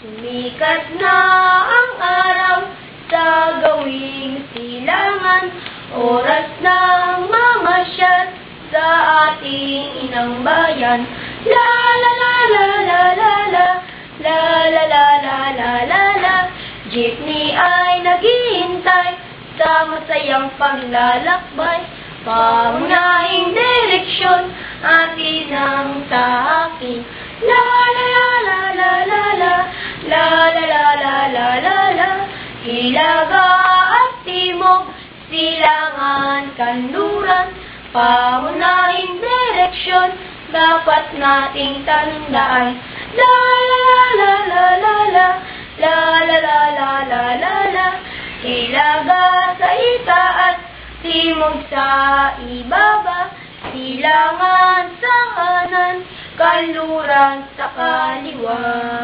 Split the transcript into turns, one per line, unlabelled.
Sumikat na ang araw sa gawing silangan, oras ng mamasyal sa ating inang bayan. La la la la la la la, la la la la la la la, jeepney ay naghihintay sa masayang paglalakbay. Pamunahing direksyon, atin ang. La Hilaga at timog, silangan, kanluran, pamunahing direksyon, dapat nating tandaan. La la la la la la la, la la la la la la la, Hilaga sa itaas, timog sa ibaba, silangan sa kanan, kanluran sa kaliwa.